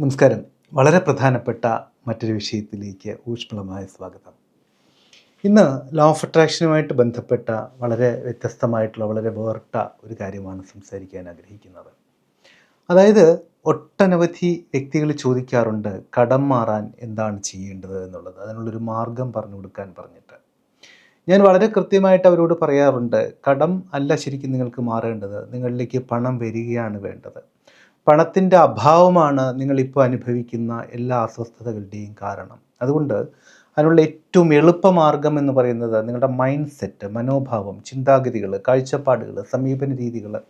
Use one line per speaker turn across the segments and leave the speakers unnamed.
നമസ്കാരം. വളരെ പ്രധാനപ്പെട്ട മറ്റൊരു വിഷയത്തിലേക്ക് ഊഷ്മളമായ സ്വാഗതം. ഇന്ന് ലോ ഓഫ് അട്രാക്ഷനുമായിട്ട് ബന്ധപ്പെട്ട വളരെ വ്യത്യസ്തമായിട്ടുള്ള വളരെ വേർട്ട ഒരു കാര്യമാണ് സംസാരിക്കാൻ ആഗ്രഹിക്കുന്നത്. അതായത് ഒട്ടനവധി വ്യക്തികൾ ചോദിക്കാറുണ്ട് കടം മാറാൻ എന്താണ് ചെയ്യേണ്ടത് എന്നുള്ളത്? അതിനുള്ളൊരു മാർഗം പറഞ്ഞു കൊടുക്കാൻ പറഞ്ഞിട്ട്. ഞാൻ വളരെ കൃത്യമായിട്ട് അവരോട് പറയാറുണ്ട് കടം അല്ല ശരിക്കും നിങ്ങൾക്ക് മാറേണ്ടത്. നിങ്ങളിലേക്ക് പണം വരികയാണ് വേണ്ടത്. പണത്തിന്റെ അഭാവമാണ് നിങ്ങളിപ്പോൾ അനുഭവിക്കുന്ന എല്ലാ അസ്വസ്ഥതകളുടെയും കാരണം. അതുകൊണ്ട് അതിനുള്ള ഏറ്റവും എളുപ്പമാർഗം എന്ന് പറയുന്നത് നിങ്ങളുടെ മൈൻഡ് സെറ്റ് മനോഭാവം ചിന്താഗതികൾ കാഴ്ചപ്പാടുകൾ സമീപന രീതികൾ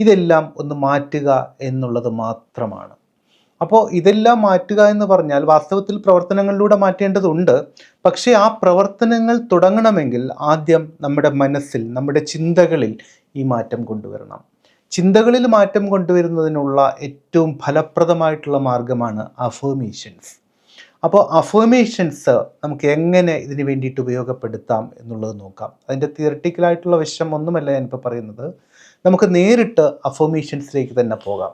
ഇതെല്ലാം ഒന്ന് മാറ്റുക എന്നുള്ളത് മാത്രമാണ്. അപ്പോൾ ഇതെല്ലാം മാറ്റുക എന്ന് പറഞ്ഞാൽ വാസ്തവത്തിൽ പ്രവർത്തനങ്ങളിലൂടെ മാറ്റേണ്ടതുണ്ട്. പക്ഷേ ആ പ്രവർത്തനങ്ങൾ തുടങ്ങണമെങ്കിൽ ആദ്യം നമ്മുടെ മനസ്സിൽ നമ്മുടെ ചിന്തകളിൽ ഈ മാറ്റം കൊണ്ടുവരണം. ചിന്തകളിൽ മാറ്റം കൊണ്ടുവരുന്നതിനുള്ള ഏറ്റവും ഫലപ്രദമായിട്ടുള്ള മാർഗമാണ് അഫേമേഷൻസ് അപ്പോൾ അഫേമേഷൻസ് നമുക്ക് എങ്ങനെ ഇതിന് വേണ്ടിയിട്ട് ഉപയോഗപ്പെടുത്താം എന്നുള്ളത് നോക്കാം. അതിന്റെ തിയറട്ടിക്കലായിട്ടുള്ള വശം ഒന്നുമല്ല ഞാനിപ്പോൾ പറയുന്നത്. നമുക്ക് നേരിട്ട് അഫേമേഷൻസിലേക്ക് തന്നെ പോകാം.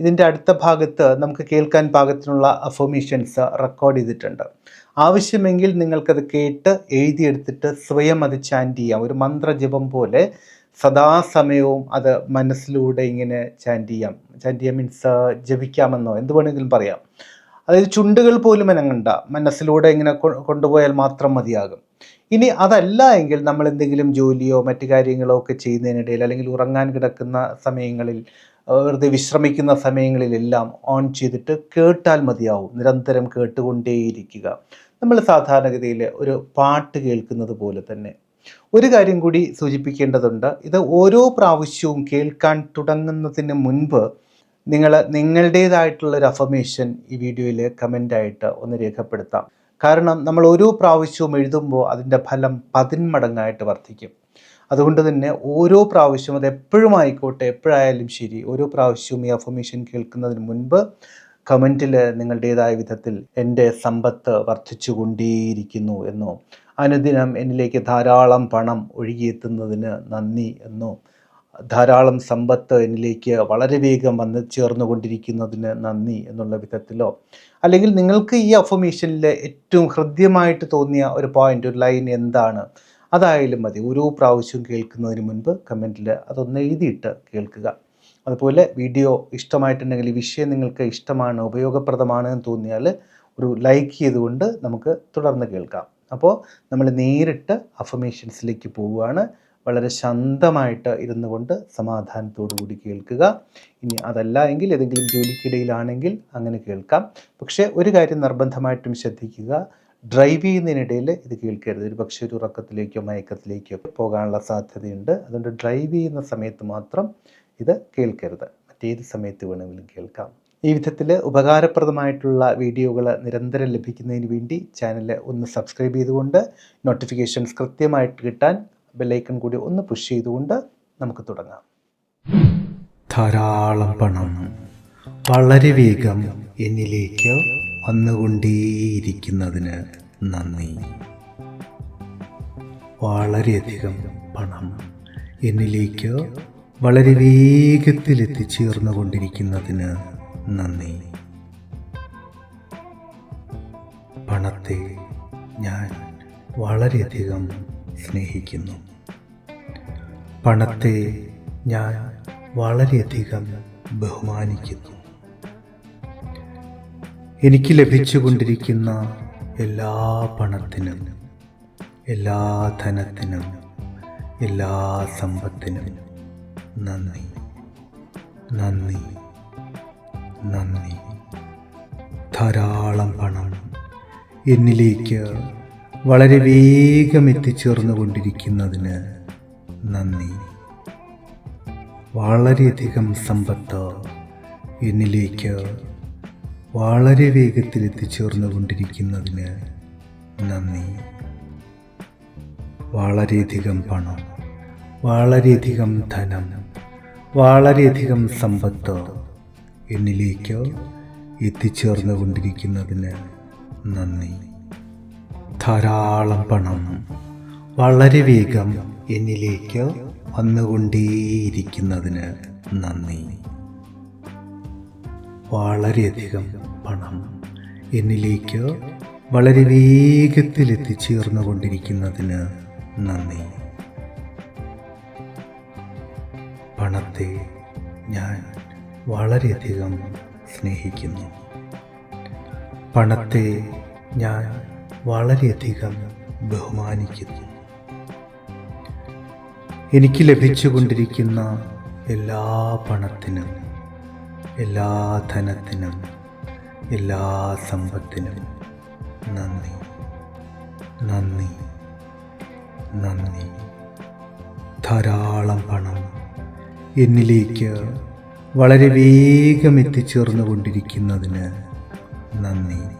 ഇതിന്റെ അടുത്ത ഭാഗത്ത് നമുക്ക് കേൾക്കാൻ പാകത്തിനുള്ള അഫോമേഷൻസ് റെക്കോർഡ് ചെയ്തിട്ടുണ്ട്. ആവശ്യമെങ്കിൽ നിങ്ങൾക്കത് കേട്ട് എഴുതിയെടുത്തിട്ട് സ്വയം അത് ചാന്റ് ചെയ്യാം. ഒരു മന്ത്രജപം പോലെ സദാസമയവും അത് മനസ്സിലൂടെ ഇങ്ങനെ ചാന്റ് ചെയ്യാം. ചാന്റ് ചെയ്യാം മീൻസ് ജപിക്കാമെന്നോ എന്ത് വേണമെങ്കിലും പറയാം. അതായത് ചുണ്ടുകൾ പോലും അനങ്ങണ്ട. മനസ്സിലൂടെ ഇങ്ങനെ കൊണ്ടുപോയാൽ മാത്രം മതിയാകും. ഇനി അതല്ല എങ്കിൽ നമ്മൾ എന്തെങ്കിലും ജോലിയോ മറ്റു കാര്യങ്ങളോ ഒക്കെ ചെയ്യുന്നതിനിടയിൽ അല്ലെങ്കിൽ ഉറങ്ങാൻ കിടക്കുന്ന സമയങ്ങളിൽ വെറുതെ വിശ്രമിക്കുന്ന സമയങ്ങളിലെല്ലാം ഓൺ ചെയ്തിട്ട് കേട്ടാൽ മതിയാവും. നിരന്തരം കേട്ടുകൊണ്ടേയിരിക്കുക. നമ്മൾ സാധാരണഗതിയിൽ ഒരു പാട്ട് കേൾക്കുന്നത് പോലെ തന്നെ. ഒരു കാര്യം കൂടി സൂചിപ്പിക്കേണ്ടതുണ്ട്. ഇത് ഓരോ പ്രാവശ്യവും കേൾക്കാൻ തുടങ്ങുന്നതിന് മുൻപ് നിങ്ങൾ നിങ്ങളുടേതായിട്ടുള്ള ഒരു അഫർമേഷൻ ഈ വീഡിയോയിൽ കമന്റായിട്ട് ഒന്ന് രേഖപ്പെടുത്താം. കാരണം നമ്മൾ ഓരോ പ്രാവശ്യവും എഴുതുമ്പോൾ അതിന്റെ ഫലം പതിന്മടങ്ങായിട്ട് വർദ്ധിക്കും. അതുകൊണ്ട് തന്നെ ഓരോ പ്രാവശ്യവും അത് എപ്പോഴും ആയിക്കോട്ടെ എപ്പോഴായാലും ശരി ഓരോ പ്രാവശ്യവും ഈ അഫമേഷൻ കേൾക്കുന്നതിന് മുൻപ് കമന്റിൽ നിങ്ങളുടേതായ വിധത്തിൽ എന്റെ സമ്പത്ത് വർദ്ധിച്ചുകൊണ്ടേയിരിക്കുന്നു എന്നോ അനുദിനം എന്നിലേക്ക് ധാരാളം പണം ഒഴുകിയെത്തുന്നതിന് നന്ദി എന്നോ. ധാരാളം സമ്പത്ത് എന്നിലേക്ക് വളരെ വേഗം വന്ന് ചേർന്നുകൊണ്ടിരിക്കുന്നതിന് നന്ദി എന്നുള്ള വിധത്തിലോ അല്ലെങ്കിൽ നിങ്ങൾക്ക് ഈ അഫർമേഷനിൽ ഏറ്റവും ഹൃദ്യമായിട്ട് തോന്നിയ ഒരു പോയിന്റ് ഒരു ലൈൻ എന്താണ്? അതായാലും മതി. ഓരോ പ്രാവശ്യവും കേൾക്കുന്നതിന് മുൻപ് കമന്റിൽ അതൊന്ന് എഴുതിയിട്ട് കേൾക്കുക. അതുപോലെ വീഡിയോ ഇഷ്ടമായിട്ടുണ്ടെങ്കിൽ ഈ വിഷയം നിങ്ങൾക്ക് ഇഷ്ടമാണ് ഉപയോഗപ്രദമാണ് എന്ന് തോന്നിയാൽ ഒരു ലൈക്ക് ചെയ്തുകൊണ്ട് നമുക്ക് തുടർന്ന് കേൾക്കാം. അപ്പോൾ നമ്മൾ നേരിട്ട് അഫമേഷൻസിലേക്ക് പോവുകയാണ്. വളരെ ശാന്തമായിട്ട് ഇരുന്നു കൊണ്ട് സമാധാനത്തോടു കൂടി കേൾക്കുക. ഇനി അതല്ല എങ്കിൽ ഏതെങ്കിലും ജോലിക്കിടയിലാണെങ്കിൽ അങ്ങനെ കേൾക്കാം. പക്ഷേ ഒരു കാര്യം നിർബന്ധമായിട്ടും ശ്രദ്ധിക്കുക. ഡ്രൈവ് ചെയ്യുന്നതിനിടയിൽ ഇത് കേൾക്കരുത്. ഒരു പക്ഷേ ഒരു ഉറക്കത്തിലേക്കോ മയക്കത്തിലേക്കോ പോകാനുള്ള സാധ്യതയുണ്ട്. അതുകൊണ്ട് ഡ്രൈവ് ചെയ്യുന്ന സമയത്ത് മാത്രം ഇത് കേൾക്കരുത്. മറ്റേത് സമയത്ത് വേണമെങ്കിലും കേൾക്കാം. ഈ വിധത്തിൽ ഉപകാരപ്രദമായിട്ടുള്ള വീഡിയോകൾ നിരന്തരം ലഭിക്കുന്നതിന് വേണ്ടി ചാനൽ ഒന്ന് സബ്സ്ക്രൈബ് ചെയ്തുകൊണ്ട് നോട്ടിഫിക്കേഷൻസ് കൃത്യമായിട്ട് കിട്ടാൻ ബെല്ലൈക്കൺ കൂടി ഒന്ന് പുഷ് ചെയ്തുകൊണ്ട് നമുക്ക് തുടങ്ങാം. ധാരാളം പണം വളരെ വേഗം എന്നിലേക്ക് വന്നുകൊണ്ടേയിരിക്കുന്നതിന് നന്ദി. വളരെയധികം പണം എന്നിലേക്ക് വളരെ വേഗത്തിൽ എത്തിച്ചേർന്നുകൊണ്ടിരിക്കുന്നതിന് നന്ദി. പണത്തെ ഞാൻ വളരെയധികം സ്നേഹിക്കുന്നു. പണത്തെ ഞാൻ വളരെയധികം ബഹുമാനിക്കുന്നു. എനിക്ക് ലഭിച്ചുകൊണ്ടിരിക്കുന്ന എല്ലാ പണത്തിനും എല്ലാ ധനത്തിനും എല്ലാ സമ്പത്തിനും നന്ദി. നന്ദി. നന്ദി. ധാരാളം പണം എന്നിലേക്ക് വളരെ വേഗം എത്തിച്ചേർന്നുകൊണ്ടിരിക്കുന്നതിന് നന്ദി. വളരെയധികം സമ്പത്ത് എന്നിലേക്ക് വളരെ വേഗത്തിൽ എത്തിച്ചേർന്നുകൊണ്ടിരിക്കുന്നതിന് നന്ദി. വളരെയധികം പണം വളരെയധികം ധനം വളരെയധികം സമ്പത്ത് എന്നിലേക്ക് എത്തിച്ചേർന്നുകൊണ്ടിരിക്കുന്നതിന് നന്ദി. ധാരാളം പണം വളരെ വേഗം എന്നിലേക്ക് വന്നുകൊണ്ടേയിരിക്കുന്നതിന് നന്ദി.
വളരെയധികം പണം എന്നിലേക്ക് വളരെ വേഗത്തിൽ എത്തിച്ചേർന്നു കൊണ്ടിരിക്കുന്നതിന് നന്ദി. പണത്തെ ഞാൻ വളരെയധികം സ്നേഹിക്കുന്നു. പണത്തെ ഞാൻ വളരെയധികം ബഹുമാനിക്കുന്നു. എനിക്ക് ലഭിച്ചുകൊണ്ടിരിക്കുന്ന എല്ലാ പണത്തിനും എല്ലാ ധനത്തിനും എല്ലാ സമ്പത്തിനും നന്ദി നന്ദി നന്ദി. ധാരാളം പണം എന്നിലേക്ക് വളരെ വേഗം എത്തിച്ചേർന്നുകൊണ്ടിരിക്കുന്നതിന് നന്ദി.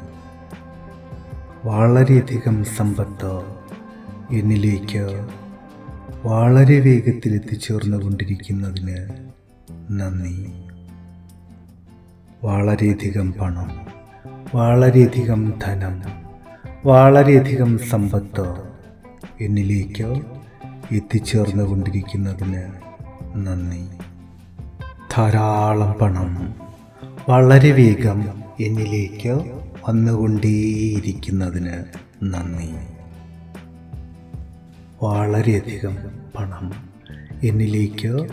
വളരെയധികം സമ്പത്ത് എന്നിലേക്ക് വളരെ വേഗത്തിൽ എത്തിച്ചേർന്നുകൊണ്ടിരിക്കുന്നതിന് നന്ദി. വളരെയധികം പണം വളരെയധികം ധനം വളരെയധികം സമ്പത്ത് എന്നിലേക്ക് എത്തിച്ചേർന്നുകൊണ്ടിരിക്കുന്നതിന് നന്ദി. ധാരാളം പണം വളരെ വേഗം എന്നിലേക്ക് വന്നുകൊണ്ടേയിരിക്കുന്നതിന് നന്ദി. വളരെയധികം പണം എന്നിലേക്ക്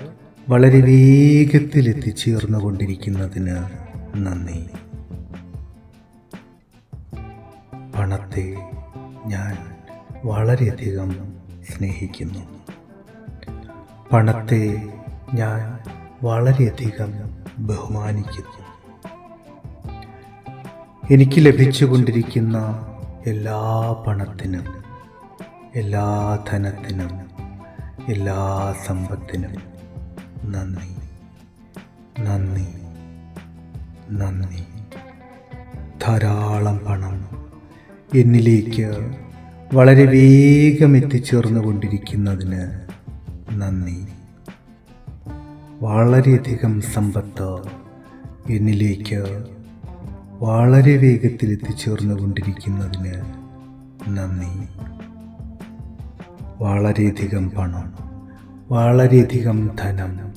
വളരെ വേഗത്തിൽ എത്തിച്ചേർന്നു കൊണ്ടിരിക്കുന്നതിന് നന്ദി. പണത്തെ ഞാൻ വളരെയധികം സ്നേഹിക്കുന്നു. പണത്തെ ഞാൻ വളരെയധികം ബഹുമാനിക്കുന്നു. എനിക്ക് ലഭിച്ചുകൊണ്ടിരിക്കുന്ന എല്ലാ പണത്തിനും എല്ലാ ധനത്തിനും എല്ലാ സമ്പത്തിനും നന്ദി നന്ദി നന്ദി. ധാരാളം പണം എന്നിലേക്ക് വളരെ വേഗം എത്തിച്ചേർന്നുകൊണ്ടിരിക്കുന്നതിന് നന്ദി. വളരെയധികം സമ്പത്ത് എന്നിലേക്ക് വളരെ വേഗത്തിൽ എത്തിച്ചേർന്നു കൊണ്ടിരിക്കുന്നതിന് നന്ദി. വളരെയധികം പണം വളരെയധികം ധനം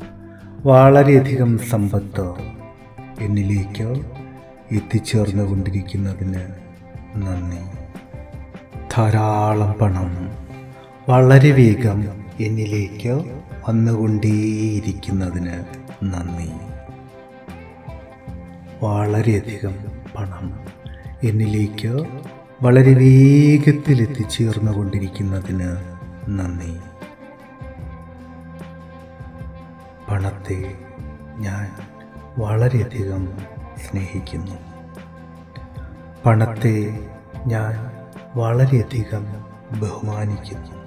വളരെയധികം സമ്പത്ത് എന്നിലേക്ക് എത്തിച്ചേർന്നു കൊണ്ടിരിക്കുന്നതിന് നന്ദി. ധാരാളം പണം വളരെ വേഗം എന്നിലേക്ക് വന്നുകൊണ്ടേയിരിക്കുന്നതിന് നന്ദി. വളരെയധികം പണം എന്നിലേക്ക് വളരെ വേഗത്തിൽ എത്തിച്ചേർന്നുകൊണ്ടിരിക്കുന്നതിന് നന്ദി. പണത്തെ ഞാൻ വളരെയധികം സ്നേഹിക്കുന്നു. പണത്തെ ഞാൻ വളരെയധികം ബഹുമാനിക്കുന്നു.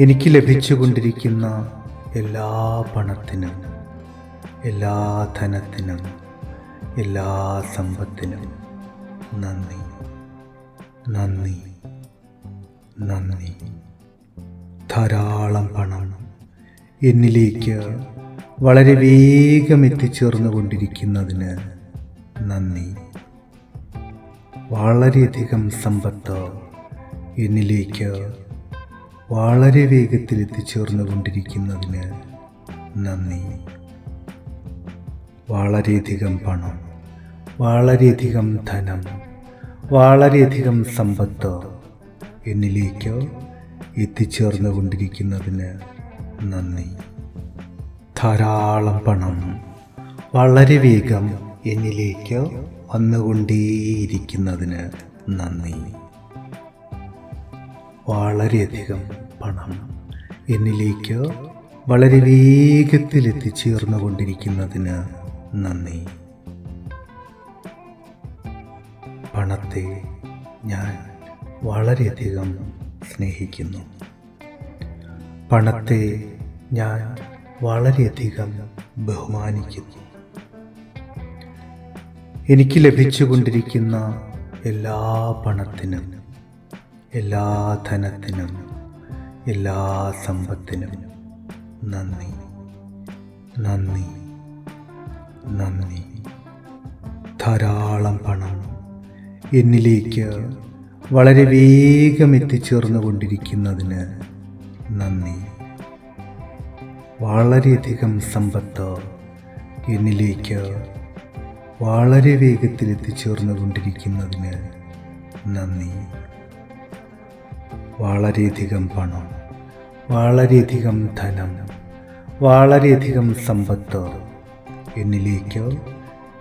എനിക്ക് ലഭിച്ചുകൊണ്ടിരിക്കുന്ന എല്ലാ പണത്തിനും എല്ലാ ധനത്തിനും എല്ലാ സമ്പത്തിനും നന്ദി നന്ദി നന്ദി. ധാരാളം പണം എന്നിലേക്ക് വളരെ വേഗം എത്തിച്ചേർന്നു കൊണ്ടിരിക്കുന്നതിന് നന്ദി. വളരെയധികം സമ്പത്ത് എന്നിലേക്ക് വളരെ വേഗത്തിൽ എത്തിച്ചേർന്നു കൊണ്ടിരിക്കുന്നതിന് നന്ദി. വളരെയധികം പണം വളരെയധികം ധനം വളരെയധികം സമ്പത്ത് എന്നിലേക്ക് എത്തിച്ചേർന്നു കൊണ്ടിരിക്കുന്നതിന് നന്ദി. ധാരാളം പണം വളരെ വേഗം എന്നിലേക്ക് വന്നുകൊണ്ടേയിരിക്കുന്നതിന് നന്ദി. വളരെയധികം പണം എന്നിലേക്ക് വളരെ വേഗത്തിൽ എത്തിച്ചേർന്നു കൊണ്ടിരിക്കുന്നതിന് നന്ദി. പണത്തെ ഞാൻ വളരെയധികം സ്നേഹിക്കുന്നു. പണത്തെ ഞാൻ വളരെയധികം ബഹുമാനിക്കുന്നു. എനിക്ക് ലഭിച്ചുകൊണ്ടിരിക്കുന്ന എല്ലാ പണത്തിനും എല്ലാ ധനത്തിനും എല്ലാ സമ്പത്തിനും നന്ദി. നന്ദി. നന്ദി. ധാരാളം പണം എന്നിലേക്ക് വളരെ വേഗം എത്തിച്ചേർന്നു കൊണ്ടിരിക്കുന്നതിന് നന്ദി. വളരെയധികം സമ്പത്ത് എന്നിലേക്ക് വളരെ വേഗത്തിൽ എത്തിച്ചേർന്നുകൊണ്ടിരിക്കുന്നതിന് നന്ദി. വളരെയധികം പണം വളരെയധികം ധനം വളരെയധികം സമ്പത്ത് എന്നിലേക്ക്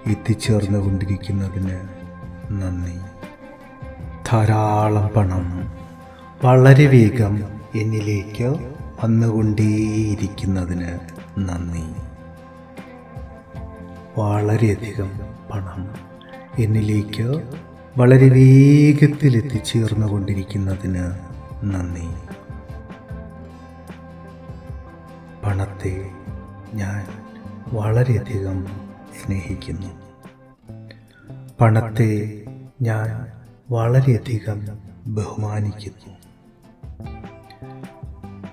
എത്തിച്ചേർന്നുകൊണ്ടിരിക്കുന്നതിന് നന്ദി. ധാരാളം പണം വളരെ വേഗം എന്നിലേക്ക് വന്നുകൊണ്ടേയിരിക്കുന്നതിന് നന്ദി. വളരെയധികം പണം എന്നിലേക്ക് വളരെ വേഗത്തിൽ എത്തിച്ചേർന്നുകൊണ്ടിരിക്കുന്നതിന് നന്ദി. പണത്തെ ഞാൻ വളരെയധികം സ്നേഹിക്കുന്നു. പണത്തെ ഞാൻ വളരെയധികം ബഹുമാനിക്കുന്നു.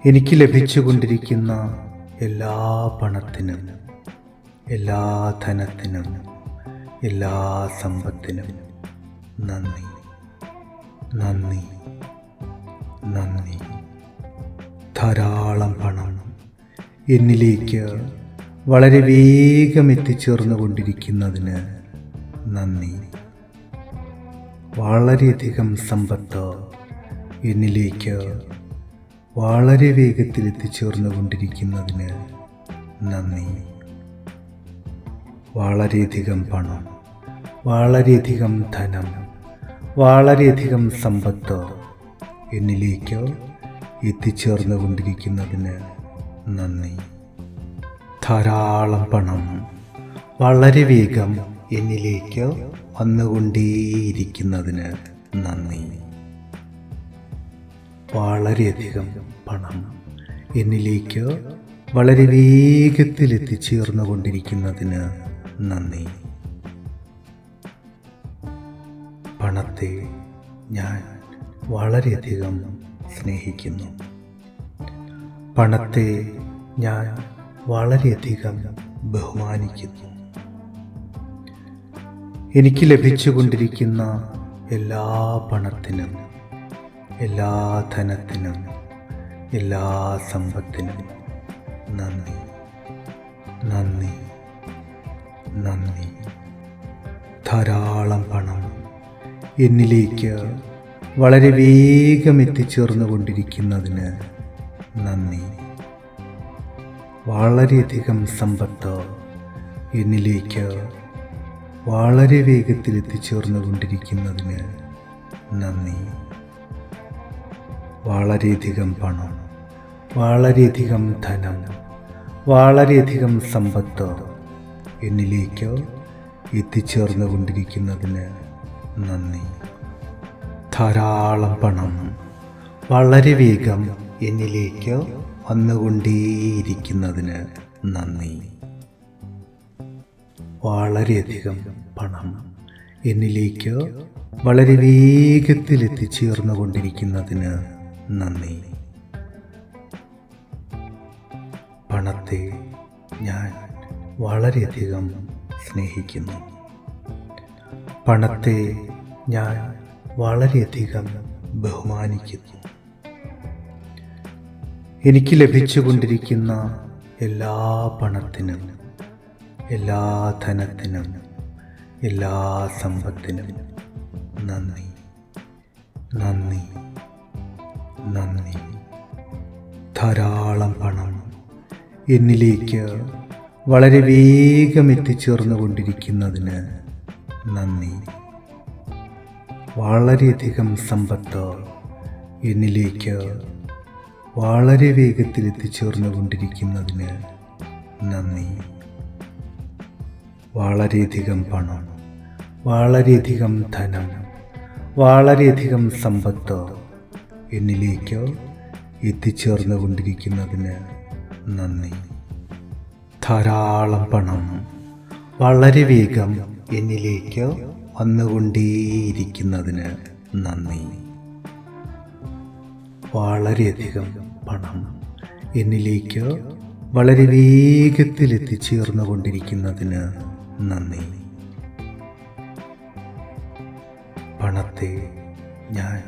എനിക്ക് ലഭിച്ചുകൊണ്ടിരിക്കുന്ന എല്ലാ പണത്തിനും എല്ലാ ധനത്തിനും എല്ലാ സമ്പത്തിനും നന്ദി. നന്ദി. നന്ദി. ധാരാളം പണം എന്നിലേക്ക് വളരെ വേഗം എത്തിച്ചേർന്നുകൊണ്ടിരിക്കുന്നതിന് നന്ദി. വളരെയധികം സമ്പത്ത് എന്നിലേക്ക് വളരെ വേഗത്തിൽ എത്തിച്ചേർന്നുകൊണ്ടിരിക്കുന്നതിന് നന്ദി. വളരെയധികം പണം വളരെയധികം ധനം വളരെയധികം സമ്പത്ത് എന്നിലേക്ക് എത്തിച്ചേർന്നുകൊണ്ടിരിക്കുന്നതിന് നന്ദി. ധാരാളം പണം വളരെ വേഗം എന്നിലേക്ക് വന്നുകൊണ്ടേയിരിക്കുന്നതിന് നന്ദി. വളരെയധികം പണം എന്നിലേക്ക് വളരെ വേഗത്തിൽ എത്തിച്ചേർന്നുകൊണ്ടിരിക്കുന്നതിന് നന്ദി. പണത്തെ ഞാൻ വളരെയധികം സ്നേഹിക്കുന്നു. പണത്തെ ഞാൻ വളരെയധികം ബഹുമാനിക്കുന്നു. എനിക്ക് ലഭിച്ചുകൊണ്ടിരിക്കുന്ന എല്ലാ പണത്തിനും എല്ലാ ധനത്തിനും എല്ലാ സമ്പത്തിനും നന്ദി നന്ദി നന്ദി. ധാരാളം പണം എന്നിലേക്ക് വളരെ വേഗം എത്തിച്ചേർന്നുകൊണ്ടിരിക്കുന്നതിന് നന്ദി. വളരെയധികം സമ്പത്ത് എന്നിലേക്ക് വളരെ വേഗത്തിൽ എത്തിച്ചേർന്നുകൊണ്ടിരിക്കുന്നതിന് നന്ദി. വളരെയധികം പണം വളരെയധികം ധനം വളരെയധികം സമ്പത്ത് എന്നിലേക്ക് എത്തിച്ചേർന്നുകൊണ്ടിരിക്കുന്നതിന് നന്ദി. ധാരാളം പണം വളരെ വേഗം എന്നിലേക്ക് വന്നുകൊണ്ടേയിരിക്കുന്നതിന് നന്ദി. വളരെയധികം പണം എന്നിലേക്ക് വളരെ വേഗത്തിൽ എത്തിച്ചേർന്നുകൊണ്ടിരിക്കുന്നതിന് നന്ദി. പണത്തെ ഞാൻ വളരെയധികം സ്നേഹിക്കുന്നു. പണത്തെ ഞാൻ വളരെയധികം ബഹുമാനിക്കുന്നു. എനിക്ക് ലഭിച്ചുകൊണ്ടിരിക്കുന്ന എല്ലാ പണത്തിനും എല്ലാ ധനത്തിനും എല്ലാ സമ്പത്തിനും നന്ദി നന്ദി നന്ദി. ധാരാളം പണം എന്നിലേക്ക് വളരെ വേഗം എത്തിച്ചേർന്നുകൊണ്ടിരിക്കുന്നതിന് നന്ദി. വളരെയധികം സമ്പത്ത് എന്നിലേക്ക് വളരെ വേഗത്തിൽ എത്തിച്ചേർന്നുകൊണ്ടിരിക്കുന്നതിന് നന്ദി. വളരെയധികം പണം വളരെയധികം ധനം വളരെയധികം സമ്പത്ത് എന്നിലേക്ക് എത്തിച്ചേർന്നുകൊണ്ടിരിക്കുന്നതിന് നന്ദി. ധാരാളം പണം വളരെ വേഗം എന്നിലേക്ക് വന്നുകൊണ്ടേയിരിക്കുന്നതിന് നന്ദി. വളരെയധികം പണം എന്നിലേക്ക് വളരെ വേഗത്തിൽ എത്തിച്ചേർന്നുകൊണ്ടിരിക്കുന്നതിന് നന്ദി. പണത്തെ ഞാൻ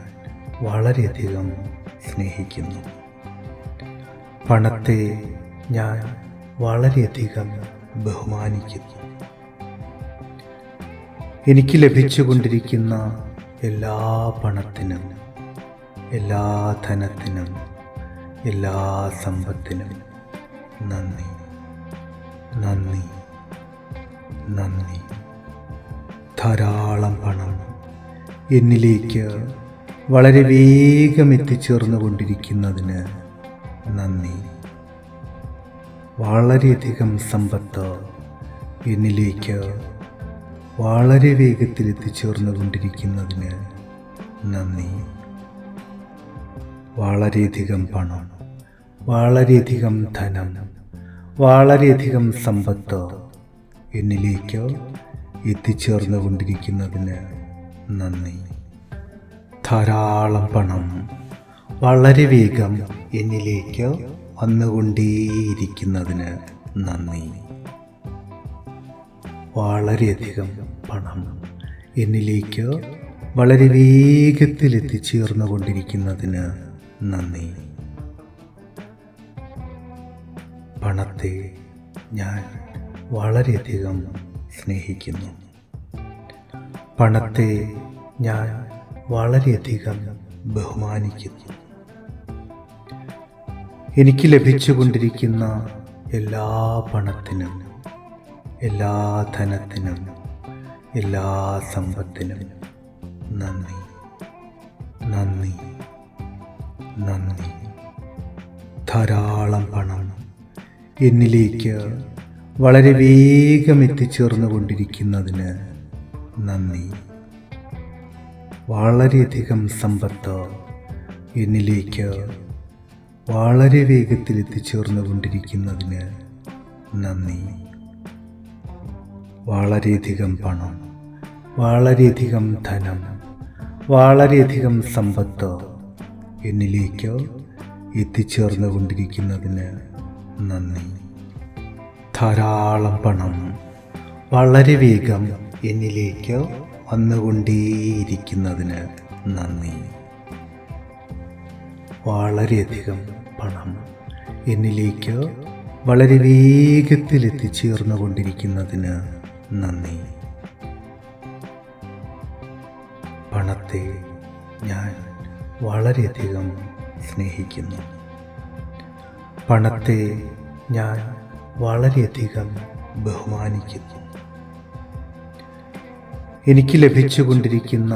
വളരെയധികം സ്നേഹിക്കുന്നു. പണത്തെ ഞാൻ വളരെയധികം ബഹുമാനിക്കുന്നു. എനിക്ക് ലഭിച്ചുകൊണ്ടിരിക്കുന്ന എല്ലാ പണത്തിനും എല്ലാ ധനത്തിനും എല്ലാ സമ്പത്തിനും നന്ദി നന്ദി നന്ദി. ധാരാളം പണം എന്നിലേക്ക് വളരെ വേഗം എത്തിച്ചേർന്നുകൊണ്ടിരിക്കുന്നതിന് നന്ദി. വളരെയധികം സമ്പത്ത് എന്നിലേക്ക് വളരെ വേഗത്തിൽ എത്തിച്ചേർന്നുകൊണ്ടിരിക്കുന്നതിന് നന്ദി. വളരെയധികം പണം വളരെയധികം ധനം വളരെയധികം സമ്പത്ത് എന്നിലേക്ക് എത്തിച്ചേർന്നുകൊണ്ടിരിക്കുന്നതിന് നന്ദി. ധാരാളം പണം വളരെ വേഗം എന്നിലേക്ക് വന്നുകൊണ്ടേയിരിക്കുന്നതിന് നന്ദി. വളരെയധികം പണം എന്നിലേക്ക് വളരെ വേഗത്തിൽ എത്തിച്ചേർന്നുകൊണ്ടിരിക്കുന്നതിന് നന്ദി. പണത്തെ ഞാൻ വളരെയധികം സ്നേഹിക്കുന്നു. പണത്തെ ഞാൻ വളരെയധികം ബഹുമാനിക്കുന്നു. എനിക്ക് ലഭിച്ചുകൊണ്ടിരിക്കുന്ന എല്ലാ പണത്തിനും എല്ലാ ധനത്തിനും എല്ലാ സമ്പത്തിനും നന്ദി. നന്ദി. നന്ദി. ധാരാളം പണം എന്നിലേക്ക് വളരെ വേഗം എത്തിച്ചേർന്നുകൊണ്ടിരിക്കുന്നതിന് നന്ദി. വളരെയധികം സമ്പത്ത് എന്നിലേക്ക് വളരെ വേഗത്തിൽ എത്തിച്ചേർന്നുകൊണ്ടിരിക്കുന്നതിന് നന്ദി. വളരെയധികം പണം വളരെയധികം ധനം വളരെയധികം സമ്പത്ത് എന്നിലേക്ക് എത്തിച്ചേർന്നുകൊണ്ടിരിക്കുന്നതിന് നന്ദി. ധാരാളം പണം വളരെ വേഗം എന്നിലേക്ക് വന്നുകൊണ്ടേയിരിക്കുന്നതിന് നന്ദി. വളരെയധികം പണം എന്നിലേക്ക് വളരെ വേഗത്തിൽ എത്തിച്ചേർന്നുകൊണ്ടിരിക്കുന്നതിന് നന്ദി. പണത്തെ ഞാൻ വളരെയധികം സ്നേഹിക്കുന്നു. പണത്തെ ഞാൻ വളരെയധികം ബഹുമാനിക്കുന്നു. എനിക്ക് ലഭിച്ചുകൊണ്ടിരിക്കുന്ന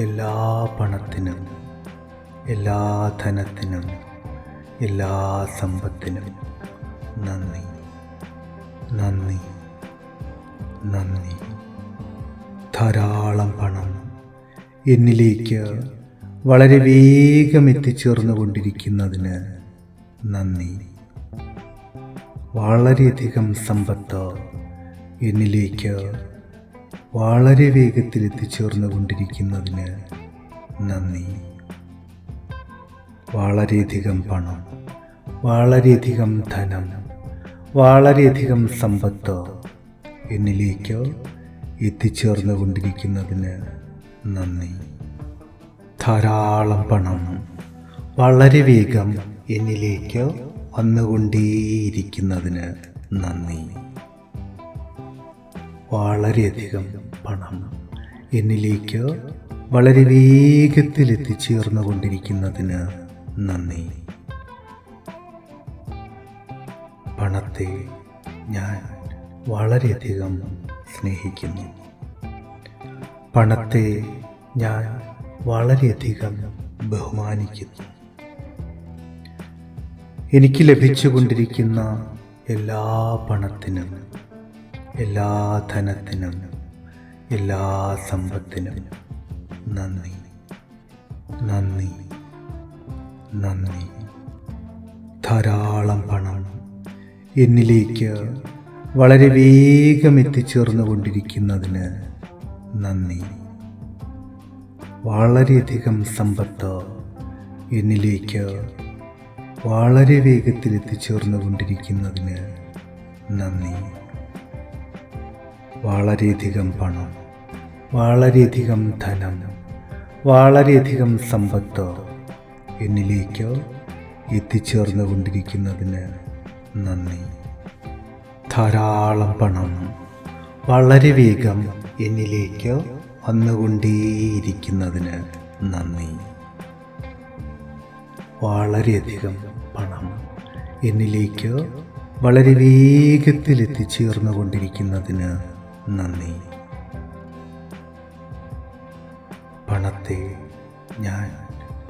എല്ലാ പണത്തിനും എല്ലാ ധനത്തിനും എല്ലാ സമ്പത്തിനും നന്ദി നന്ദി നന്ദി. ധാരാളം പണം എന്നിലേക്ക് വളരെ വേഗം എത്തിച്ചേർന്നുകൊണ്ടിരിക്കുന്നതിന് നന്ദി. വളരെയധികം സമ്പത്ത് എന്നിലേക്ക് വളരെ വേഗത്തിൽ എത്തിച്ചേർന്നുകൊണ്ടിരിക്കുന്നതിന് നന്ദി. വളരെയധികം പണം വളരെയധികം ധനം വളരെയധികം സമ്പത്ത് എന്നിലേക്ക് എത്തിച്ചേർന്നുകൊണ്ടിരിക്കുന്നതിന് നന്ദി. ധാരാളം പണം വളരെ വേഗം എന്നിലേക്ക് വന്നുകൊണ്ടേയിരിക്കുന്നതിന് നന്ദി. വളരെയധികം പണം എന്നിലേക്ക് വളരെ വേഗത്തിൽ എത്തിച്ചേർന്നുകൊണ്ടിരിക്കുന്നതിന് നന്ദി. പണത്തെ ഞാൻ വളരെയധികം സ്നേഹിക്കുന്നു. പണത്തെ ഞാൻ വളരെയധികം ബഹുമാനിക്കുന്നു. എനിക്ക് ലഭിച്ചുകൊണ്ടിരിക്കുന്ന എല്ലാ പണത്തിനും എല്ലാ ധനത്തിനും എല്ലാ സമ്പത്തിനും നന്ദി. നന്ദി. നന്ദി. ധാരാളം പണം എന്നിലേക്ക് വളരെ വേഗം എത്തിച്ചേർന്നുകൊണ്ടിരിക്കുന്നതിന് നന്ദി. വളരെയധികം സമ്പത്ത് എന്നിലേക്ക് വളരെ വേഗത്തിൽ എത്തിച്ചേർന്നുകൊണ്ടിരിക്കുന്നതിന് നന്ദി. വളരെയധികം പണം വളരെയധികം ധനം വളരെയധികം സമ്പത്ത് എന്നിലേക്ക് എത്തിച്ചേർന്നുകൊണ്ടിരിക്കുന്നതിന് നന്ദി. ധാരാളം പണം വളരെ വേഗം എന്നിലേക്ക് വന്നുകൊണ്ടേയിരിക്കുന്നതിന് നന്ദി. വളരെയധികം പണം എന്നിലേക്ക് വളരെ വേഗത്തിൽ എത്തിച്ചേർന്നുകൊണ്ടിരിക്കുന്നതിന് നന്ദി. പണത്തെ ഞാൻ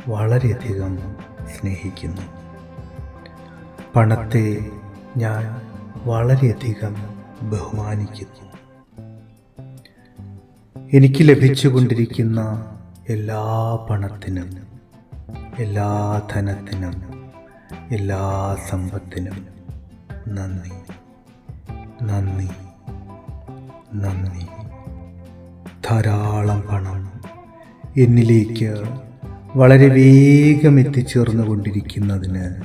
വളരെയധികം സ്നേഹിക്കുന്നു. പണത്തെ ഞാൻ വളരെയധികം ബഹുമാനിക്കുന്നു. എനിക്ക് ലഭിച്ചുകൊണ്ടിരിക്കുന്ന എല്ലാ പണത്തിനും എല്ലാ ധനത്തിനും എല്ലാ സമ്പത്തിനും നന്ദി നന്ദി നന്ദി. ധാരാളം പണം എന്നിലേക്ക് വളരെ വേഗം എത്തിച്ചേർന്നുകൊണ്ടിരിക്കുന്നതിന്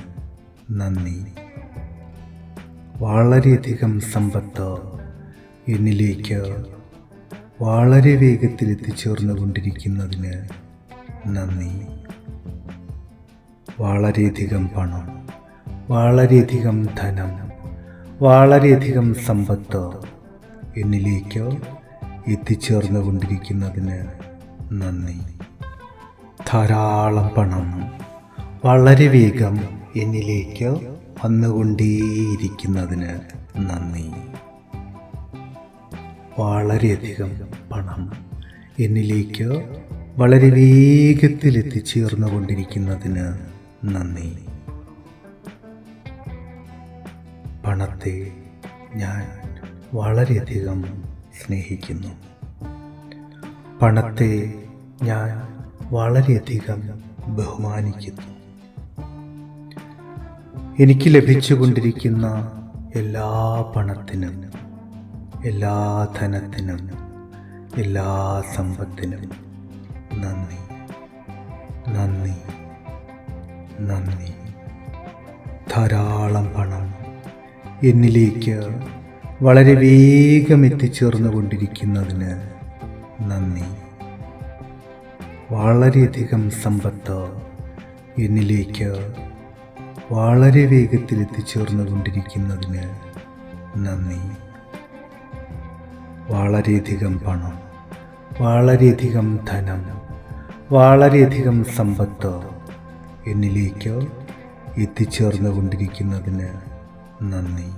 നന്ദി. വളരെയധികം സമ്പത്ത് എന്നിലേക്ക് വളരെ വേഗത്തിൽ എത്തിച്ചേർന്നുകൊണ്ടിരിക്കുന്നതിന് നന്ദി. വളരെയധികം പണം വളരെയധികം ധനം വളരെയധികം സമ്പത്ത് എന്നിലേക്ക് എത്തിച്ചേർന്നുകൊണ്ടിരിക്കുന്നതിന് നന്ദി. ധാരാളം പണം വളരെ വേഗം എന്നിലേക്ക് വന്നുകൊണ്ടേയിരിക്കുന്നതിന് നന്ദി. വളരെയധികം പണം എന്നിലേക്ക് വളരെ വേഗത്തിൽ എത്തിച്ചേർന്നുകൊണ്ടിരിക്കുന്നതിന് നന്ദി. പണത്തെ ഞാൻ വളരെയധികം സ്നേഹിക്കുന്നു. പണത്തെ ഞാൻ വളരെയധികം ബഹുമാനിക്കുന്നു. എനിക്ക് ലഭിച്ചുകൊണ്ടിരിക്കുന്ന എല്ലാ പണത്തിനും എല്ലാ ധനത്തിനും എല്ലാ സമ്പത്തിനും നന്ദി. നന്ദി. നന്ദി. ധാരാളം പണം എന്നിലേക്ക് വളരെ വേഗം എത്തിച്ചേർന്നുകൊണ്ടിരിക്കുന്നതിന് നന്ദി. വളരെയധികം സമ്പത്ത് എന്നിലേക്ക് വളരെ വേഗത്തിൽ എത്തിച്ചേർന്നുകൊണ്ടിരിക്കുന്നതിന് നന്ദി. വളരെയധികം പണം വളരെയധികം ധനം വളരെയധികം സമ്പത്ത് എന്നിലേക്ക് എത്തിച്ചേർന്നുകൊണ്ടിരിക്കുന്നതിന് നന്ദി.